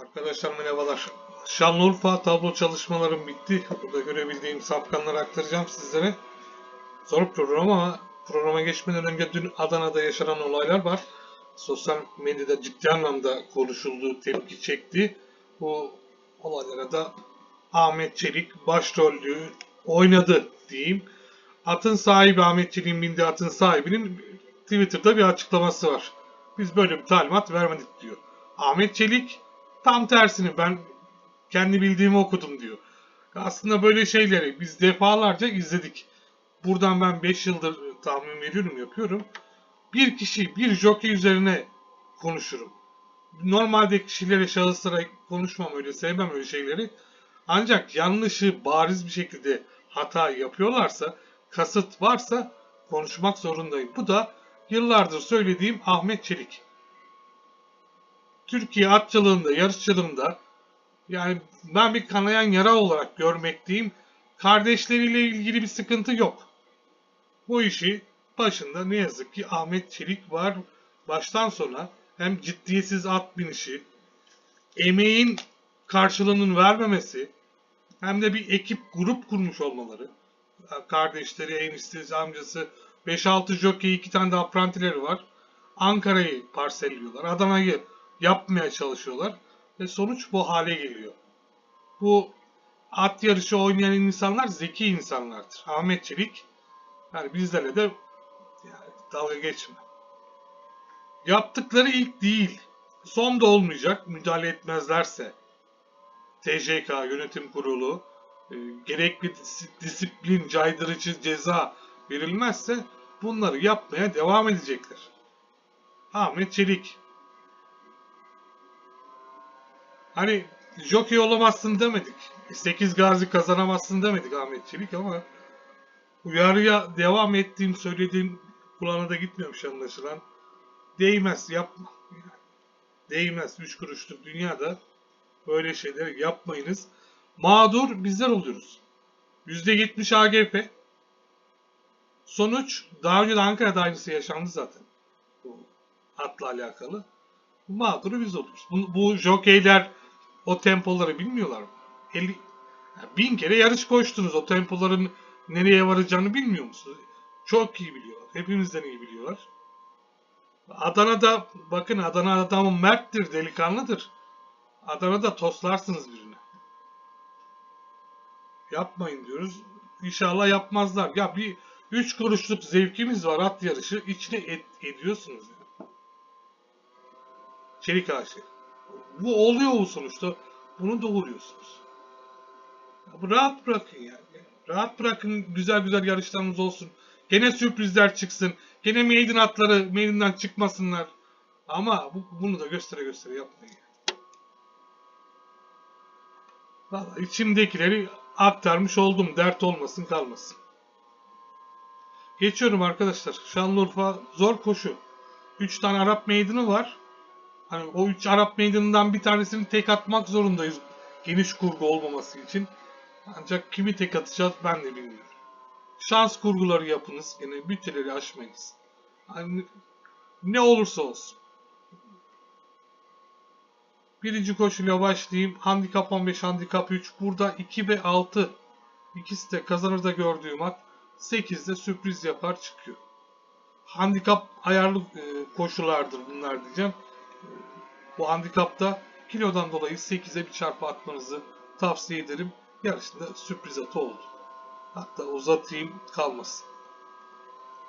Arkadaşlar merhabalar. Şanlıurfa tablo çalışmalarım bitti. Burada görebildiğim safkanları aktaracağım sizlere. Zor program ama programa geçmeden önce dün Adana'da yaşanan olaylar var. Sosyal medyada ciddi anlamda konuşuldu, tepki çekti. Bu olaylara da Ahmet Çelik başrollü oynadı diyeyim. Atın sahibi Ahmet Çelik'in bindiği atın sahibinin Twitter'da bir açıklaması var. Biz böyle bir talimat vermedik diyor. Ahmet Çelik tam tersini ben kendi bildiğimi okudum diyor. Aslında böyle şeyleri biz defalarca izledik. Buradan ben 5 yıldır tahmin veriyorum yapıyorum. Bir kişi bir jockey üzerine konuşurum. Normalde kişilere şahıslara konuşmam öyle sevmem öyle şeyleri. Ancak yanlışı bariz bir şekilde hata yapıyorlarsa, kasıt varsa konuşmak zorundayım. Bu da yıllardır söylediğim Ahmet Çelik. Türkiye atçılığında, yarışçılığında yani ben bir kanayan yara olarak görmekteyim. Kardeşleriyle ilgili bir sıkıntı yok. Bu işi başında ne yazık ki Ahmet Çelik var. Baştan sona hem ciddiyetsiz at binişi, emeğin karşılığının vermemesi, hem de bir ekip grup kurmuş olmaları. Kardeşleri, eniştesi, amcası, 5-6 jockey, 2 tane de aprantileri var. Ankara'yı parselliyorlar. Adana'yı yapmaya çalışıyorlar. Ve sonuç bu hale geliyor. Bu at yarışı oynayan insanlar zeki insanlardır. Ahmet Çelik yani bizlerle de yani dalga geçme. Yaptıkları ilk değil. Son da olmayacak müdahale etmezlerse. TJK yönetim kurulu e, gerekli dis- disiplin, caydırıcı ceza verilmezse bunları yapmaya devam edecekler. Ahmet Çelik Hani jockey olamazsın demedik. 8 gazi kazanamazsın demedik Ahmet Çelik ama uyarıya devam ettiğim söylediğim kulağına da gitmiyormuş anlaşılan. Değmez yapma. Değmez. 3 kuruşluk dünyada böyle şeyleri yapmayınız. Mağdur bizler oluyoruz. %70 AGP. Sonuç daha önce de Ankara'da aynısı yaşandı zaten. Bu atla alakalı. Mağduru biz oluruz. Bu, bu jokeyler o tempoları bilmiyorlar mı? 50, yani bin kere yarış koştunuz. O tempoların nereye varacağını bilmiyor musunuz? Çok iyi biliyorlar. Hepimizden iyi biliyorlar. Adana'da bakın Adana adamı merttir, delikanlıdır. Adana'da toslarsınız birine. Yapmayın diyoruz. İnşallah yapmazlar. Ya bir 3 kuruşluk zevkimiz var at yarışı. İçine et, ediyorsunuz. Ya. Çelik ağaçı. Bu oluyor bu sonuçta. Bunu doğuruyorsunuz. Ya rahat bırakın yani. Rahat bırakın güzel güzel yarışlarımız olsun. Gene sürprizler çıksın. Gene maiden atları maiden'dan çıkmasınlar. Ama bu, bunu da göstere göstere yapmayın. Vallahi içimdekileri aktarmış oldum. Dert olmasın kalmasın. Geçiyorum arkadaşlar. Şanlıurfa zor koşu. 3 tane Arap meydanı var. Hani o 3 Arap meydanından bir tanesini tek atmak zorundayız. Geniş kurgu olmaması için. Ancak kimi tek atacağız ben de bilmiyorum. Şans kurguları yapınız. Yine bütçeleri aşmayınız. Hani ne olursa olsun. Birinci koşuyla başlayayım. Handikap 15, handikap 3. Burada 2 ve 6. İkisi de kazanır da gördüğüm at. 8'de sürpriz yapar çıkıyor. Handikap ayarlı e, koşulardır bunlar diyeceğim. Bu handikapta kilodan dolayı 8'e bir çarpı atmanızı tavsiye ederim. Yarışında sürpriz atı oldu. Hatta uzatayım kalmasın.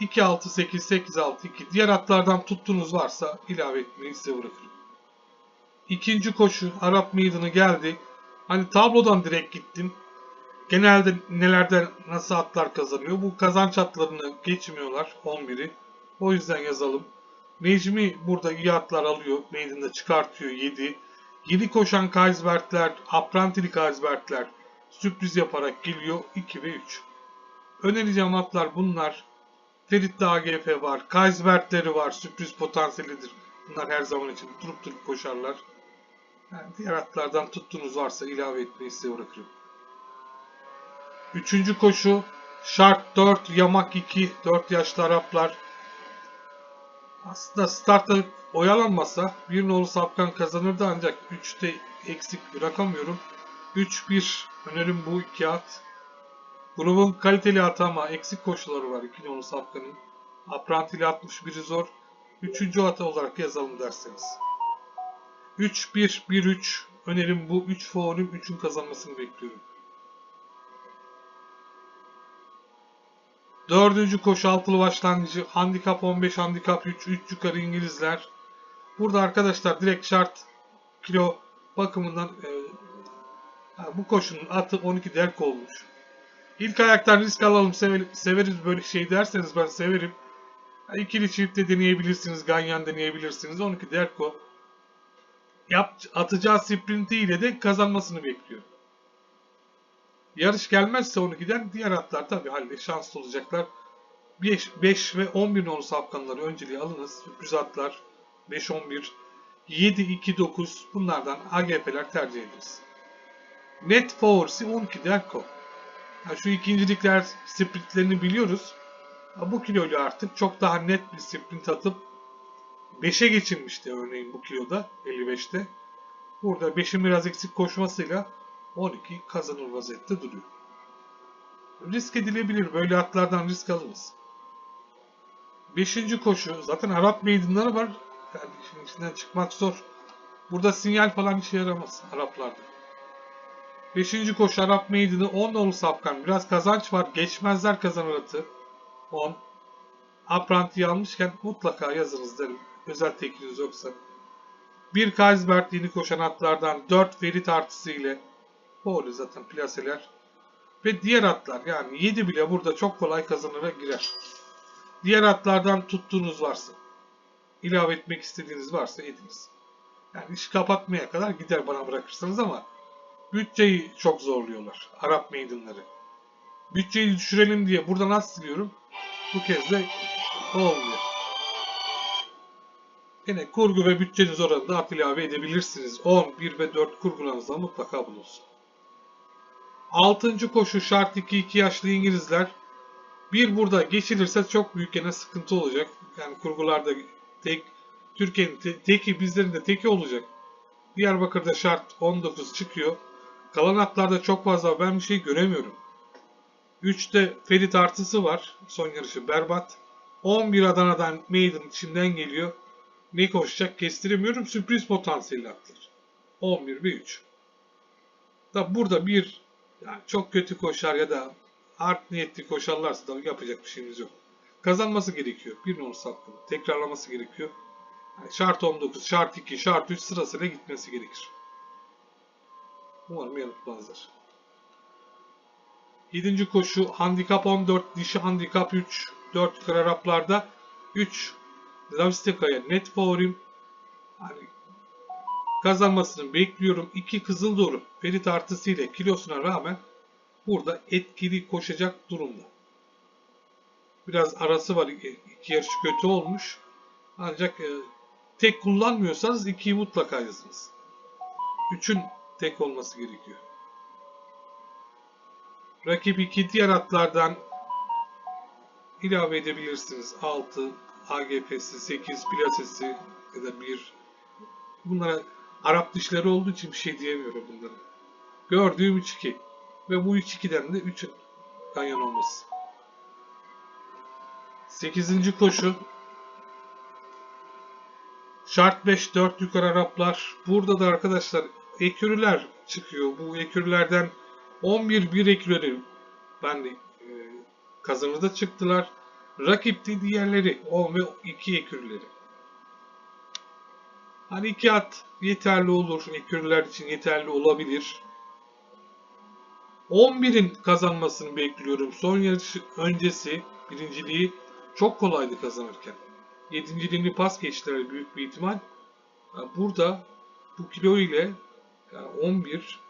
2 6 8 8 6 2 diğer atlardan tuttuğunuz varsa ilave etmeyi size bırakırım. İkinci koşu Arap Meydanı geldi. Hani tablodan direkt gittim. Genelde nelerde nasıl atlar kazanıyor? Bu kazanç atlarını geçmiyorlar 11'i. O yüzden yazalım. Necmi burada iyi atlar alıyor. Meydanında çıkartıyor 7. 7 koşan Kaisbertler, Aprantili Kaisbertler sürpriz yaparak geliyor 2 ve 3. Önereceğim atlar bunlar. Ferit'te AGF var. Kaisbertleri var. Sürpriz potansiyelidir. Bunlar her zaman için durup durup koşarlar. Yani diğer atlardan tuttuğunuz varsa ilave etmeyi size bırakırım. Üçüncü koşu Şart 4, Yamak 2, 4 yaşlı Araplar. Aslında startta oyalanmasa bir nolu Sapkan kazanırdı ancak 3'te eksik bırakamıyorum. 3-1 önerim bu iki at. Grubun kaliteli atı ama eksik koşuları var. İkinci onu Safkan'ın. Aprantili 61'i zor. Üçüncü atı olarak yazalım derseniz. 3-1-1-3 önerim bu. 3 favorim 3'ün kazanmasını bekliyorum. Dördüncü koşu altılı başlangıcı. Handikap 15, handikap 3, 3 yukarı İngilizler. Burada arkadaşlar direkt şart kilo bakımından e, bu koşunun atı 12 derk olmuş. İlk ayaktan risk alalım severiz böyle şey derseniz ben severim. İkili çift de deneyebilirsiniz. Ganyan deneyebilirsiniz. 12 Derko. Yap, atacağı sprintiyle de kazanmasını bekliyor. Yarış gelmezse 12'den diğer atlar tabii halde şanslı olacaklar. 5, 5 ve 11 nolu safkanları önceliğe alınız. Sürpriz atlar 5, 11, 7, 2, 9 bunlardan AGP'ler tercih ediniz. Net favorisi 12 Derko. Ha, şu ikincilikler sprintlerini biliyoruz. Bu kiloyla artık çok daha net bir sprint atıp 5'e geçilmişti örneğin bu kiloda 55'te. Burada 5'in biraz eksik koşmasıyla 12 kazanır vaziyette duruyor. Risk edilebilir. Böyle atlardan risk alınız. 5. koşu. Zaten Arap meydanları var. Yani işin içinden çıkmak zor. Burada sinyal falan işe yaramaz Araplarda. 5. koşu Arap meydanı 10 nolu sapkan. Biraz kazanç var. Geçmezler kazanır atı. 10. Apranti'yi almışken mutlaka yazınız derim. Özel tekliniz yoksa. Bir Kaisberg yeni koşan atlardan 4 Ferit artısı ile Poli zaten plaseler. Ve diğer atlar yani 7 bile burada çok kolay kazanıra girer. Diğer atlardan tuttuğunuz varsa, ilave etmek istediğiniz varsa ediniz. Yani iş kapatmaya kadar gider bana bırakırsanız ama bütçeyi çok zorluyorlar. Arap meydanları. Bütçeyi düşürelim diye buradan az siliyorum. Bu kez de olmuyor. Yine kurgu ve bütçeniz oranında at ilave edebilirsiniz. 10, 1 ve 4 kurgularınızda mutlaka bulunsun. 6. koşu şart 2-2 yaşlı İngilizler. Bir burada geçilirse çok büyük gene sıkıntı olacak. Yani kurgularda tek Türkiye'nin te, teki bizlerin de teki olacak. Diyarbakır'da şart 19 çıkıyor. Kalan atlarda çok fazla ben bir şey göremiyorum. 3'te Ferit artısı var. Son yarışı berbat. 11 Adana'dan Maiden içinden geliyor. Ne koşacak kestiremiyorum. Sürpriz potansiyeli atlar. 11 ve 3. Da burada bir yani çok kötü koşar ya da art niyetli koşarlarsa da yapacak bir şeyimiz yok. Kazanması gerekiyor. Bir numara sapkın. Tekrarlaması gerekiyor. Yani şart 19, şart 2, şart 3 sırasıyla gitmesi gerekir. Umarım yanıltmazlar. 7. koşu handikap 14, dişi handikap 3, 4 yukarı Araplarda 3 Lavisteka'ya net favorim. Hani kazanmasını bekliyorum. 2 kızıl doğru Ferit artısıyla kilosuna rağmen burada etkili koşacak durumda. Biraz arası var. İki yarış kötü olmuş. Ancak e, tek kullanmıyorsanız 2'yi mutlaka yazınız. 3'ün tek olması gerekiyor. Rakip 2 diğer atlardan ilave edebilirsiniz. 6, AGP'si, 8, plasesi ya da 1. Bunlara Arap dişleri olduğu için bir şey diyemiyorum bunlara. Gördüğüm 3-2. Ve bu 3-2'den de 3'ün ganyan olması. 8. koşu. Şart 5, 4 yukarı Araplar. Burada da arkadaşlar ekürüler çıkıyor. Bu ekürülerden 11 bir ekürleri ben de e, kazanırda çıktılar. Rakip de diğerleri 10 ve 2 ekürleri. Hani iki at yeterli olur. Ekürler için yeterli olabilir. 11'in kazanmasını bekliyorum. Son yarış öncesi birinciliği çok kolaydı kazanırken. Yedinciliğini pas geçtiler büyük bir ihtimal. Burada bu kilo ile 11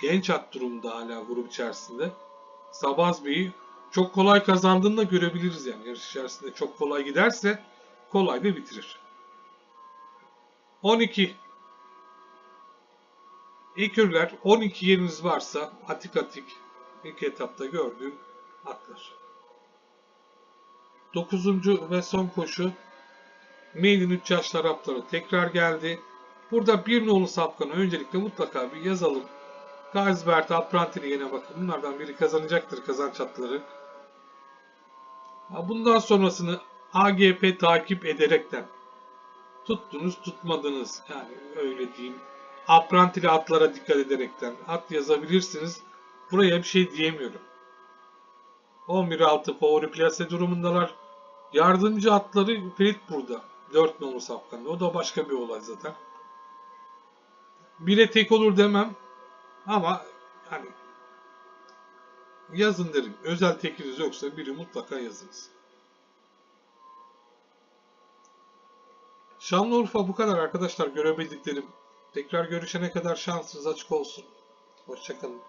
genç at durumda hala grup içerisinde. Sabaz Bey'i çok kolay kazandığını da görebiliriz yani yarış içerisinde çok kolay giderse kolay da bitirir. 12 Ekürler 12 yeriniz varsa atik atik ilk etapta gördüğüm atlar. 9. ve son koşu Maiden 3 yaşlı Arapları tekrar geldi. Burada bir nolu safkanı öncelikle mutlaka bir yazalım. Gazbert, Aprantili yine bakın. Bunlardan biri kazanacaktır kazanç hatları. Ha, Bundan sonrasını AGP takip ederekten tuttunuz tutmadınız yani öyle diyeyim. Aprantili atlara dikkat ederekten at yazabilirsiniz. Buraya bir şey diyemiyorum. 11-6 favori plase durumundalar. Yardımcı atları Ferit burada. 4 nolu safkanda. O da başka bir olay zaten. Bire tek olur demem. Ama hani yazın derim. Özel tekiniz yoksa biri mutlaka yazınız. Şanlıurfa bu kadar arkadaşlar görebildiklerim. Tekrar görüşene kadar şansınız açık olsun. Hoşçakalın.